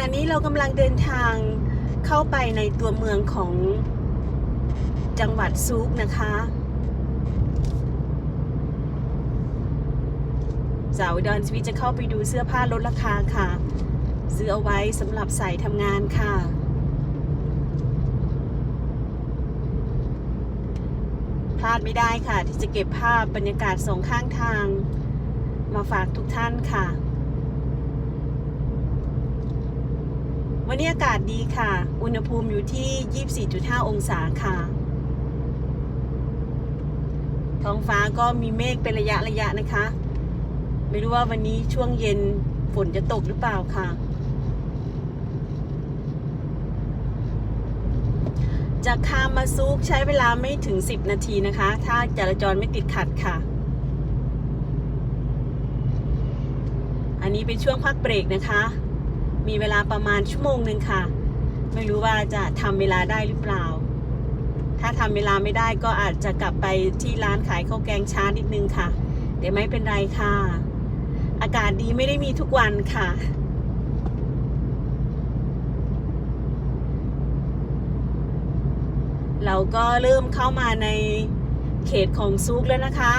ณะนี้เรากำลังเดินทางเข้าไปในตัวเมืองของจังหวัดซูกนะคะ สาวดอนสวีจะเข้าไปดูเสื้อผ้าลดราคาค่ะ ซื้อเอาไว้สำหรับใส่ทำงานค่ะ พลาดไม่ได้ค่ะที่จะเก็บภาพบรรยากาศสองข้างทาง มาฝากทุกท่านค่ะ วันนี้อากาศดีค่ะ อุณหภูมิอยู่ที่ 24.5 องศาค่ะ ท้องฟ้าก็มีเมฆเป็นระยะระยะนะคะ ไม่รู้ว่าวันนี้ช่วงเย็นฝนจะตกหรือเปล่าค่ะ จากคามมาซุกใช้เวลาไม่ถึง 10 นาทีนะคะ ถ้าจราจรไม่ติดขัดค่ะ อันนี้เป็นช่วงพักเบรกนะคะ มีเวลาประมาณชั่วโมงหนึ่งค่ะ ไม่รู้ว่าจะทำเวลาได้หรือเปล่า ถ้าทำเวลาไม่ได้ก็อาจจะกลับไปที่ร้านขายข้าวแกงช้านิดนึงค่ะแต่ไม่เป็นไรค่ะ อากาศดีไม่ได้มีทุกวันค่ะเราก็เริ่มเข้ามาในเขตของซูกแล้วนะคะ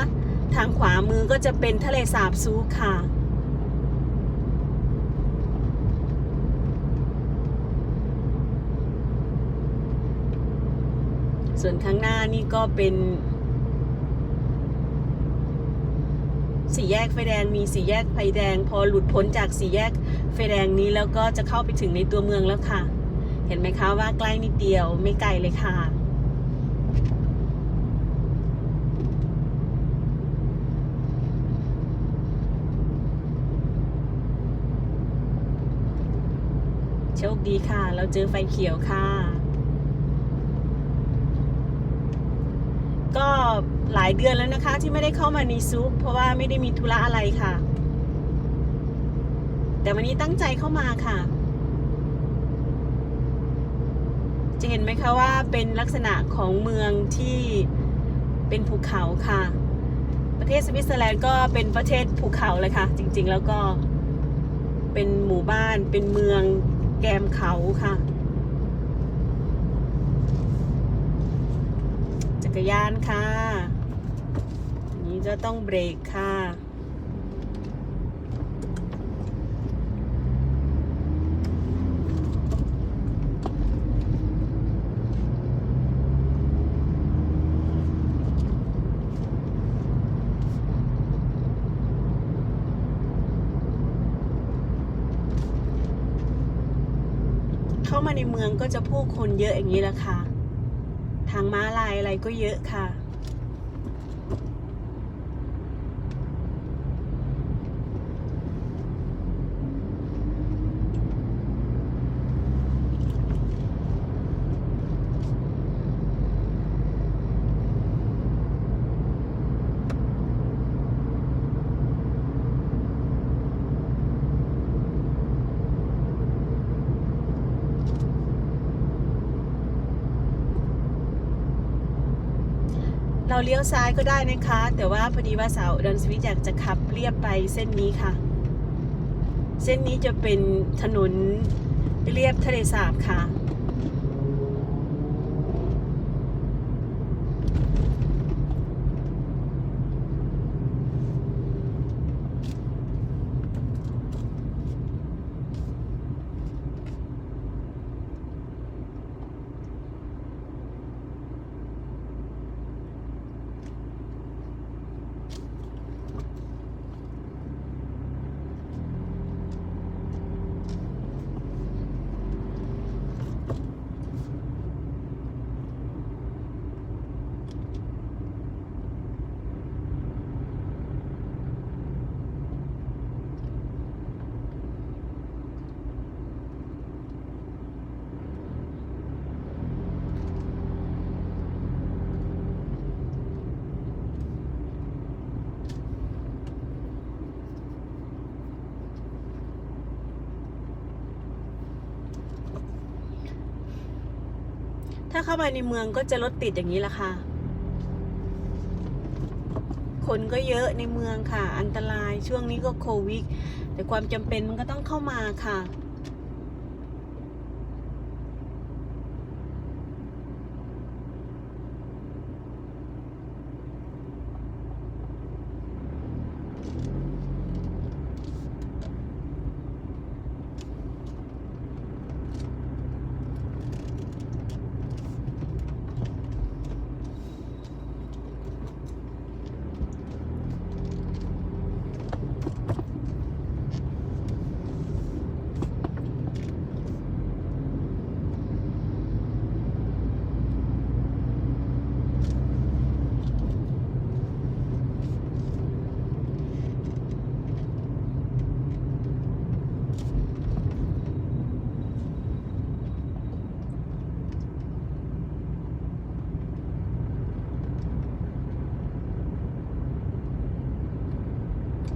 ทางขวามือก็จะเป็นทะเลสาบซูกค่ะ ส่วนข้างหน้านี่ก็เป็นสี่แยกไฟแดงมีสี่แยกไฟแดง พอหลุดพ้นจากสี่แยกไฟแดงนี้แล้วก็จะเข้าไปถึงในตัวเมืองแล้วค่ะ เห็นไหมคะว่าใกล้นิดเดียวไม่ไกลเลยค่ะ โชคดีค่ะ เราเจอไฟเขียวค่ะ ก็หลายเดือนแล้วนะคะ ที่ไม่ได้เข้ามาในซุปเพราะว่าไม่ได้มีธุระอะไรค่ะ แต่วันนี้ตั้งใจเข้ามาค่ะ จะเห็นไหมคะว่าเป็นลักษณะของเมืองที่เป็นภูเขาค่ะ ประเทศสวิตเซอร์แลนด์ก็เป็นประเทศภูเขาเลยค่ะ จริงๆแล้วก็เป็นหมู่บ้านเป็นเมืองแกมเขาค่ะ กรยานค่ะอันนี้จะต้องเบรกค่ะ เข้ามาในเมืองก็จะผู้คนเยอะอย่างนี้แหละค่ะางม้าลายอะไรก็เยอะค่ะ เราเลี้ยวซ้ายก็ได้นะคะ แต่ว่าพอดีว่าสาวดอนสวิตอยากจะขับเรียบไปเส้นนี้ค่ะ เส้นนี้จะเป็นถนนเรียบทะเลสาบค่ะ ถ้าเข้ามาในเมืองก็จะรถติดอย่างนี้แหละค่ะ คนก็เยอะในเมืองค่ะ อันตรายช่วงนี้ก็โควิด แต่ความจำเป็นมันก็ต้องเข้ามาค่ะ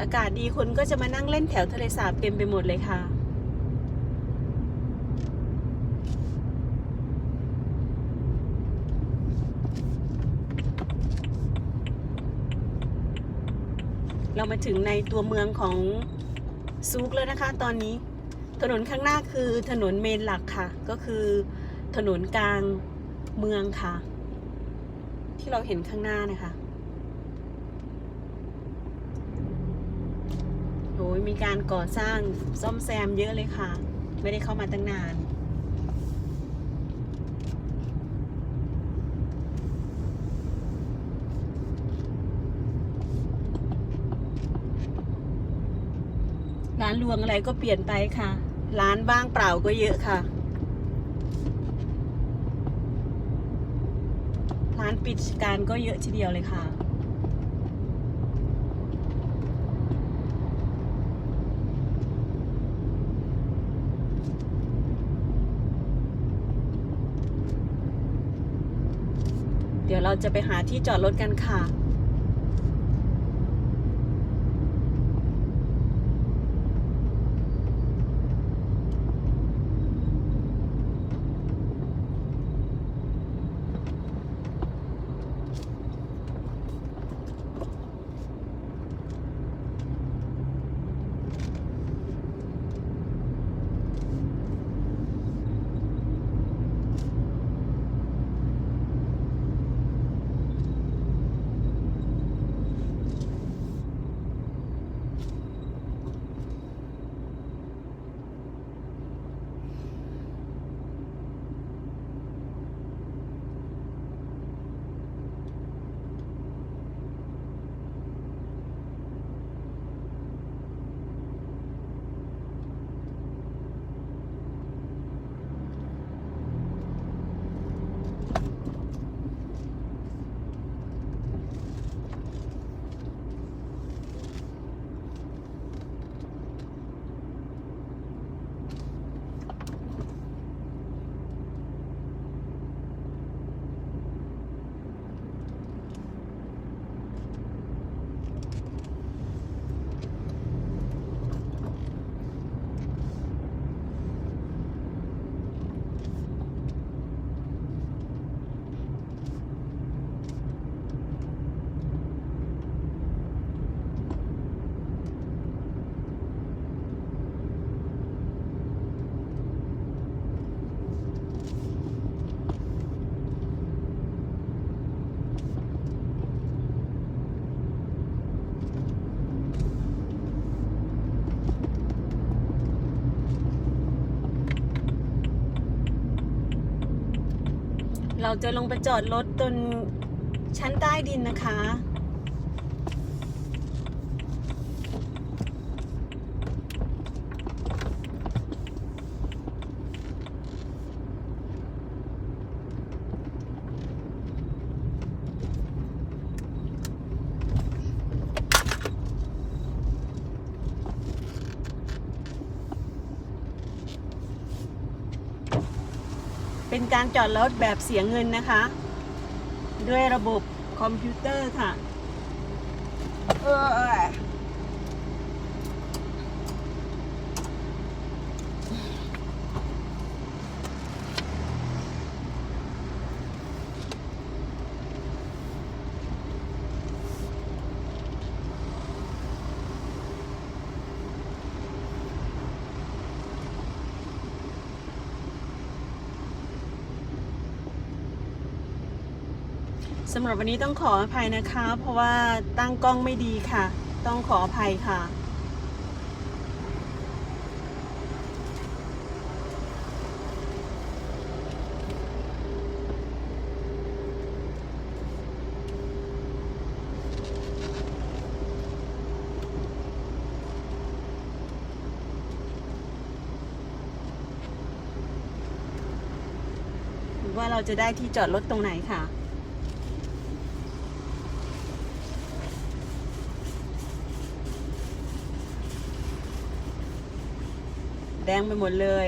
อากาศดีคนก็จะมานั่งเล่นแถวทะเลสาบเต็มไปหมดเลยค่ะ เรามาถึงในตัวเมืองของซูกแล้วนะคะ ตอนนี้ถนนข้างหน้าคือถนนเมนหลักค่ะ ก็คือถนนกลางเมืองค่ะ ที่เราเห็นข้างหน้านะคะโอ้ ยมีการก่อสร้างซ่อมแซมเยอะเลยค่ะ ไม่ได้เข้ามาตั้งนาน ร้านรวงอะไรก็เปลี่ยนไปค่ะ ร้านว่างเปล่าก็เยอะค่ะ ร้านปิดการก็เยอะทีเดียวเลยค่ะ เราจะไปหาที่จอดรถกันค่ะ เราจะลงไปจอดรถตนชั้นใต้ดินนะคะ เป็นการจอดรถแบบเสียเงินนะคะ ด้วยระบบคอมพิวเตอร์ค่ะ เออ สำหรับวันนี้ต้องขออภัยนะคะ เพราะว่าตั้งกล้องไม่ดีค่ะ ต้องขออภัยค่ะ ว่าเราจะได้ที่จอดรถตรงไหนค่ะ ดงไปหมดเลย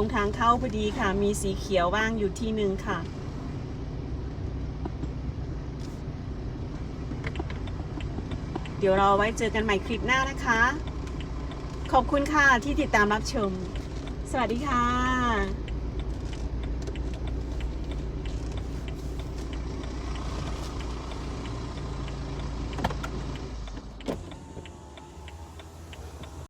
รงทางเข้าพอดีค่ะ มีสีเขียวว่างอยู่ที่หนึ่งค่ะ เดี๋ยวเราไว้เจอกันใหม่คลิปหน้านะคะ ขอบคุณค่ะที่ติดตามรับชม สวัสดีค่ะ